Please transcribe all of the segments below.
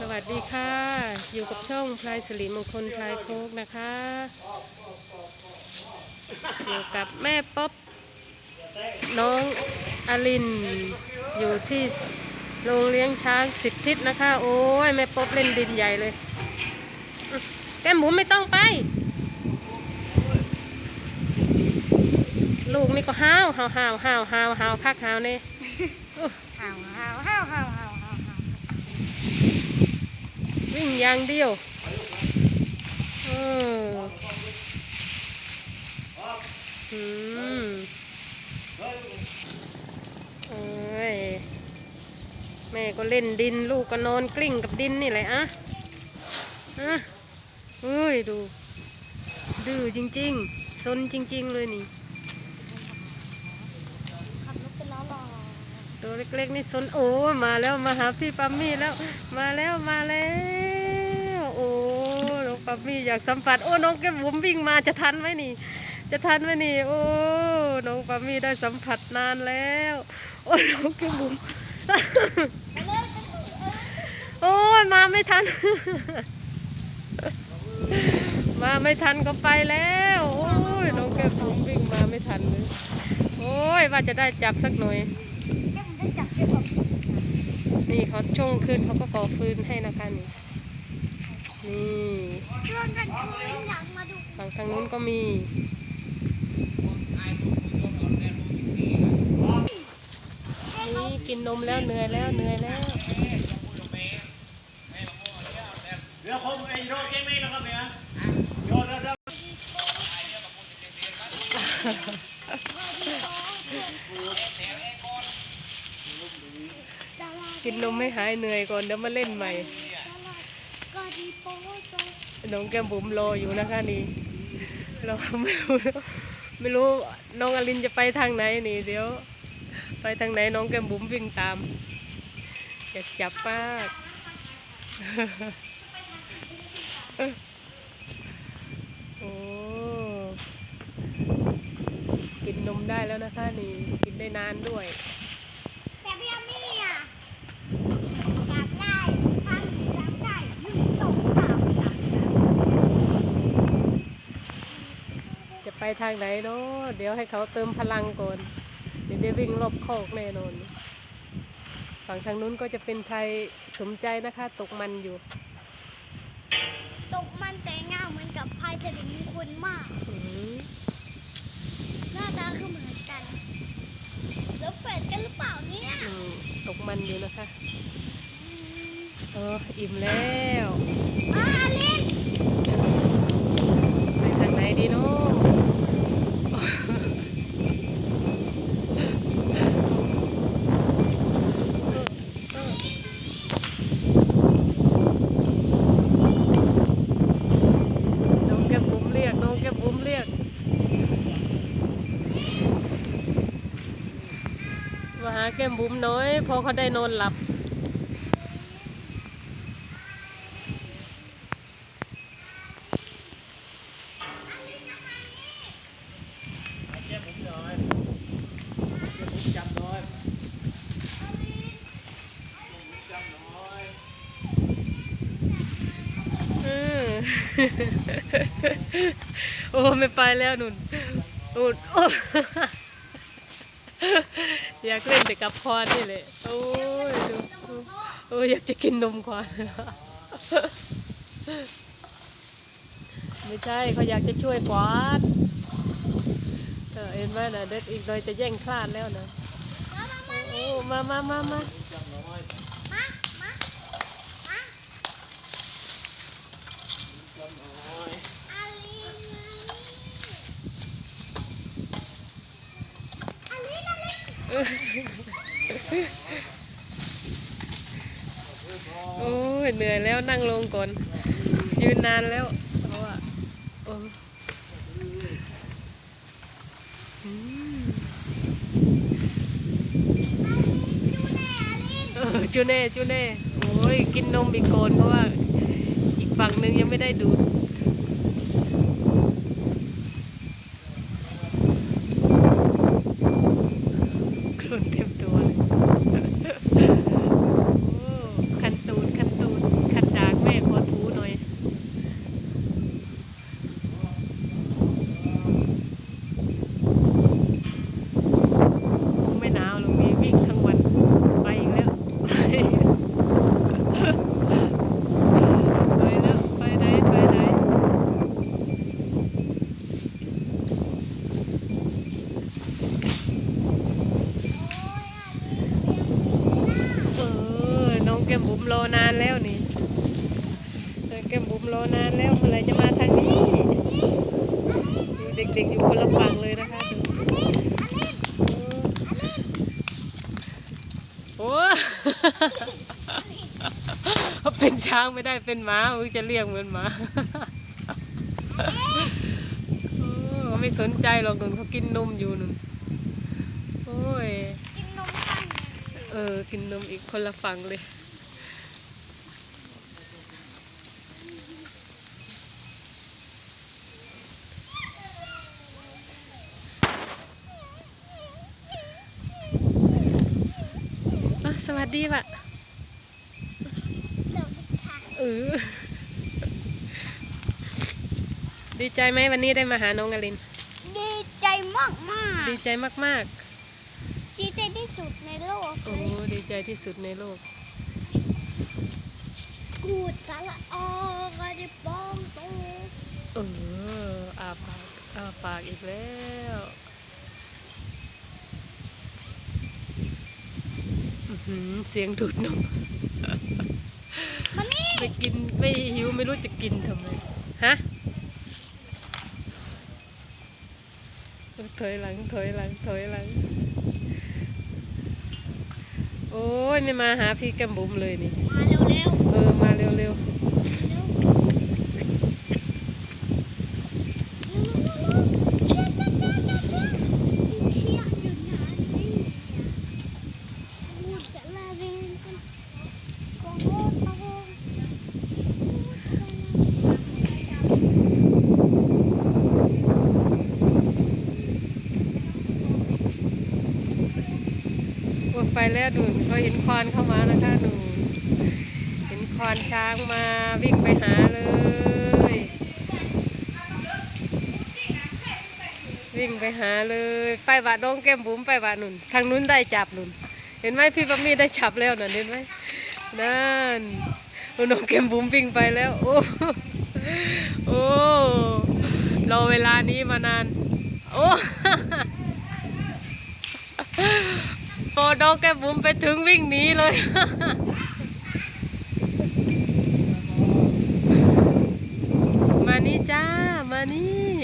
สวัสดีค่ะ อยู่กับช่องพลายสลิมงคลพลายโคกนะคะ อยู่กับแม่ป๊อบน้องอลิน อยู่ที่โรงเลี้ยงช้างสิบทิศนะคะ โอ้ยแม่ป๊อบเล่นดินใหญ่เลย แก้มหมูไม่ต้องไป ลูกนี่ก็ห้าวห้าวห้าวห้าวห้าวห้าวคักห้าวเนี่ย ห่าวห่าวห่าวห่าวห่าวห่าววิ่งอย่างเดียวเอออืมเอ้ยแม่ก็เล่นดินลูกก็นอนกลิ้งกับดินนี่แหละอะอะเฮ้ยดูดื้อจริง ๆ ซนจริง ๆ เลยนี่ ขับรถเป็นล้อหล่อ ตัวเล็กๆนี่ซนโอ้มาแล้วมาหาพี่ปัมมี่แล้ว มาแล้วมาแล้วโอ้น้องปัมมี่อยากสัมผัสโอ้น้องแก้มบุ๋มวิ่งมาจะทันไหมนี่ จะทันไหมนี่ โอ้น้องปัมมี่ได้สัมผัสนานแล้ว โอ้น้องแก้มบุ๋มโอ้ยมาไม่ทัน มาไม่ทันก็ไปแล้วโอ้ยน้องแก้มบุ๋มวิ่งมาไม่ทันเลยโอ้ยว่าจะได้จับสักหน่อย นี่เขาช่วงคืนเขาก็ก่อฟืนให้นะคะนี่นี่ฝั่งทางนู้นก็มีนี่กินนมแล้วเหนื่อยแล้วเหนื่อยแล้ว กินนมไม่หายเหนื่อยก่อนเดี๋ยวมาเล่นใหม่น้องแก้มบุ๋มรออยู่นะคะนี่ เราไม่รู้ไม่รู้น้องอลินจะไปทางไหนนี่เดี๋ยว ไปทางไหนน้องแก้มบุ๋มวิ่งตามอยากจับมากโอ้กินนมได้แล้วนะคะนี่ กินได้นานด้วย แต่พี่อามี่อะจับได้ทำจับได้หนึ่งสองสามจับ จะไป ทางไหนเนาะเดี๋ยวให้เขาเติมพลังก่อนเดี๋ยวได้วิ่งรอบคอกแน่นอน ฝั่งทางนู้นก็จะเป็นไทยสมใจนะคะ ตกมันอยู่ ตกมันแต่งามเหมือนกับพายสลิมคุณมากอืมหน้าตาคือเหมือนกัน แล้วเป็ดกันหรือเปล่าเนี่ยอืมตกมันอยู่นะคะอืมเอออิ่มแล้วอ่าอลินไปทางไหน ดีเนาะน้องแก้มบุ๋มเรียกน้องแก้มบุ๋มเรียกมาหาแก้มบุ๋มน้อย พอเขาได้นอนหลับ เจ็บผมหน่อยเจ็บผมจับหน่อยจับหน่อย เออ โอ้ไม่ไปแล้วนุ่นนุ่นโอ้อยากเล่นแต่กับควานนี่แหละโอ้ยดูโอ้ยอยากจะกินนมควานไม่ใช่เขาอยากจะช่วยควานเออเห็นไหมนะเด็กอีกหน่อยจะแย่งคลาดแล้วนะโอ้มามามามา จับหน่อย มามามา จับหน่อย อลินอลินอลิน โอ้ยเหนื่อยแล้วนั่งลงก่อน ยืนนานแล้วเพราะว่าโอ้อืมดูแน่อลินเออจูเน่จูเน่โอ้ยกินนมอีกก่อนเพราะว่า อีกฝั่งหนึ่งยังไม่ได้ดูดโคลนเต็มตัวเลย ก้มบุ๋มรอนานแล้วนี่เออแก้มบุ๋มรอนานแล้วเมื่อไหรจะมาทางนี้ดูเด็กๆอยู่คนละฝั่งเลยนะคะดูโอ้เป็นช้างไม่ได้เป็นหมามึงจะเรียกเหมือนหมาโอ้เขาไม่สนใจหรอกนุ่นเขากินนมอยู่นุ่นโอ้ย กินนมกันเออ กินนมอีกคนละฝั่งเลย อะสวัส ดีว่ะเดี๋ยวค่ะเออดีใจไหมวันนี้ได้มาหาน้องอลิน ดีใจมากมากดีใจมากดีใจที่สุดในโลกๆโอ้ดีใจที่สุดในโลก กูดสาระออกระดิบองโตเอออาปากอาปากอีกแล้วอื้อหือ เสียงดูดนมมานี่ไม่กินไม่หิวไม่รู้จะกินทำไมฮะเออถอยหลังถอยหลังถอยหลัง โอ้ยไม่มาหาพี่แก้มบุ๋มเลยนี่ มาเร็วเร็วเออ มาเร็วเร็วเชี่ยอยู่ไหนกูดสาระเรนกันโกโก้โกโก้ ๆว่าไป แล้วดูเขาเห็นควานเข้ามานะคะดูเห็นควานช้างมาวิ่งไปหาเลย วิ่งไปหาเลย ไปว่าน้องแก้มบุ๋มไปว่านุ่นทางนู้นได้จับนุ่น เห็นไหมพี่บัมมี่ได้จับแล้วน่ะเห็นไหมนั่นโอ้น้องแก้มบุ๋มวิ่งไปแล้ว โอ้โอ้รอเวลานี้มานาน โอ้ พอน้องแกบุ๋มไปถึงวิ่งหนีเลย มานี่จ้า มานี่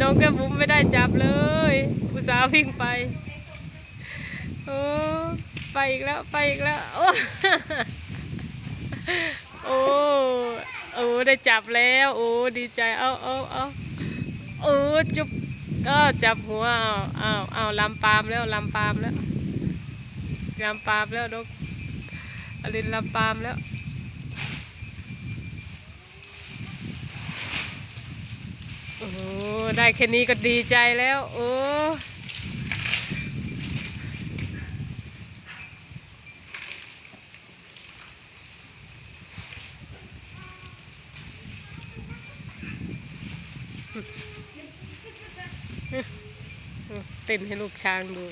น้องแกบุ๋มไม่ได้จับเลย อุตส่าห์วิ่งไป โอ้ไปอีกแล้วไปอีกแล้ว โอ้โอ้โอ้ได้จับแล้ว โอ้ดีใจ เอาเอาเอาโอ้จุ๊บ ก็จับหัวเอาเอาเอาลำปามแล้วลำปามแล้วลำปามแล้วนกอลินลำปามแล้วโอ้ได้แค่นี้ก็ดีใจแล้ว โอ้ เต้นให้ลูกช้างดู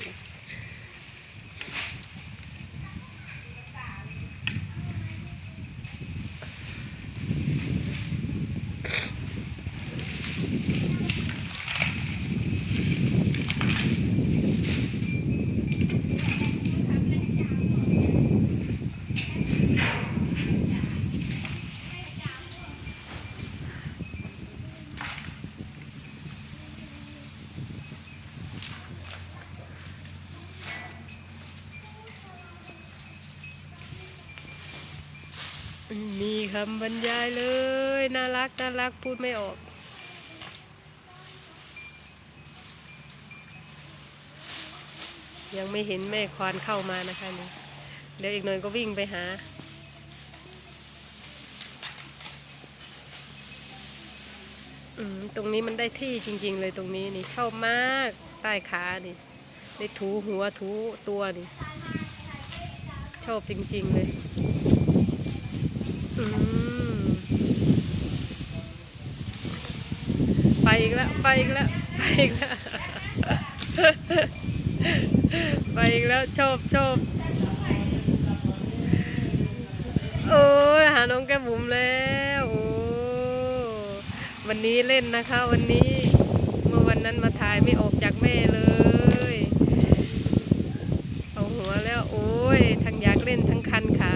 มีคำบรรยายเลย น่ารักน่ารักพูดไม่ออก ยังไม่เห็นแม่ควานเข้ามานะคะนี่เดี๋ยวอีกหน่อยก็วิ่งไปหา ตรงนี้มันได้ที่จริง ๆ เลยตรงนี้นี่ชอบมากใต้ขานี่ได้ถูหัวถูตัวนี่ ชอบจริง ๆ เลย ไปอีกแล้ว ไปอีกแล้ว ไปอีกแล้ว ไปอีกแล้ว ชอบชอบโอ้ยหาน้องแก้มบุ๋มแล้วโอ้วันนี้เล่นนะคะ วันนี้เมื่อวันนั้นมาถ่ายไม่ออกจากแม่เลย เอาหัวแล้ว โอ้ยทั้งอยากเล่นทั้งคันขา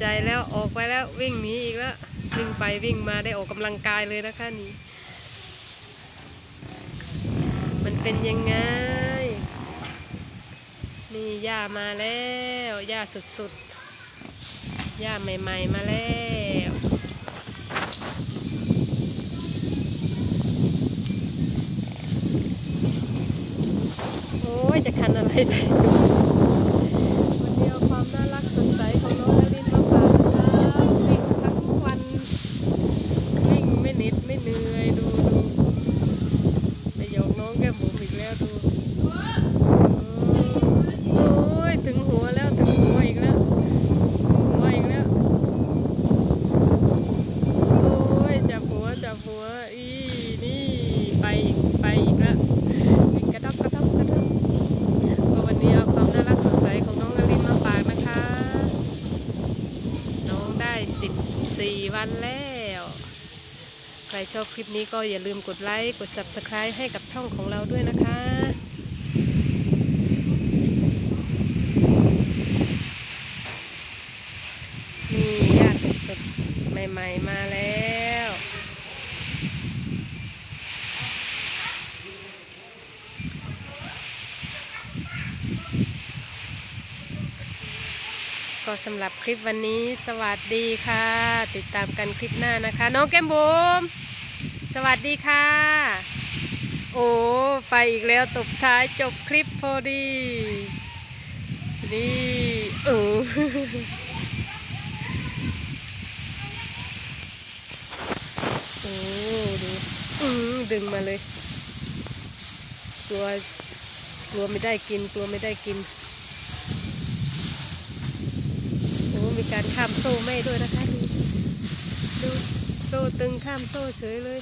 ใจแล้วออกไปแล้ววิ่งหนีอีกแล้ววิ่งไปวิ่งมาได้ออกกำลังกายเลยนะคะนี่มันเป็นยังไง นี่ย่ามาแล้วย่าสุดๆย่าใหม่ ๆ มาแล้วโอ้ยจะคันอะไรใจดูวันนี้เอาความน่ารักสดใสของน้องนารินมาฝากนะครับวิ่งทั้งวัน วิ่งไม่เหน็ดไม่เหนื่อยดูดูไปหยอกน้องแก้มบุ๋มอีกแล้วดูโอ้ยถึงหัวแล้วถึงหัวอีกแล้วหัวอีกแล้วโอ้ยจับหัวจับหัวอีนี่ไปอีกไปอีกแล้วกระดอบกระดอบกระดอบก็วันนี้เอาความน่ารักสดใสของน้องอลินมาฝากนะคะ น้องได้ สิบสี่วันแล้ว ใครชอบคลิปนี้ก็อย่าลืมกดไลค์ กด subscribe ให้กับช่องของเราด้วยนะคะ นี่ญาติสดๆใหม่ๆมาแล้ว ก็สำหรับคลิปวันนี้สวัสดีค่ะ ติดตามกันคลิปหน้านะคะ น้องแก้มบุ๋มสวัสดีค่ะ โอ้ไปอีกแล้วตบท้ายจบคลิปพอดีนี่เออโอ้ดูอืมดึงมาเลย กลัวกลัวไม่ได้กินกลัวไม่ได้กิน โอ้ มีการข้ามโซ่ไม่ด้วยนะคะดูดูโซ่ตึงข้ามโซ่เฉยเลย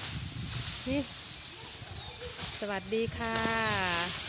นี่ สวัสดีค่ะ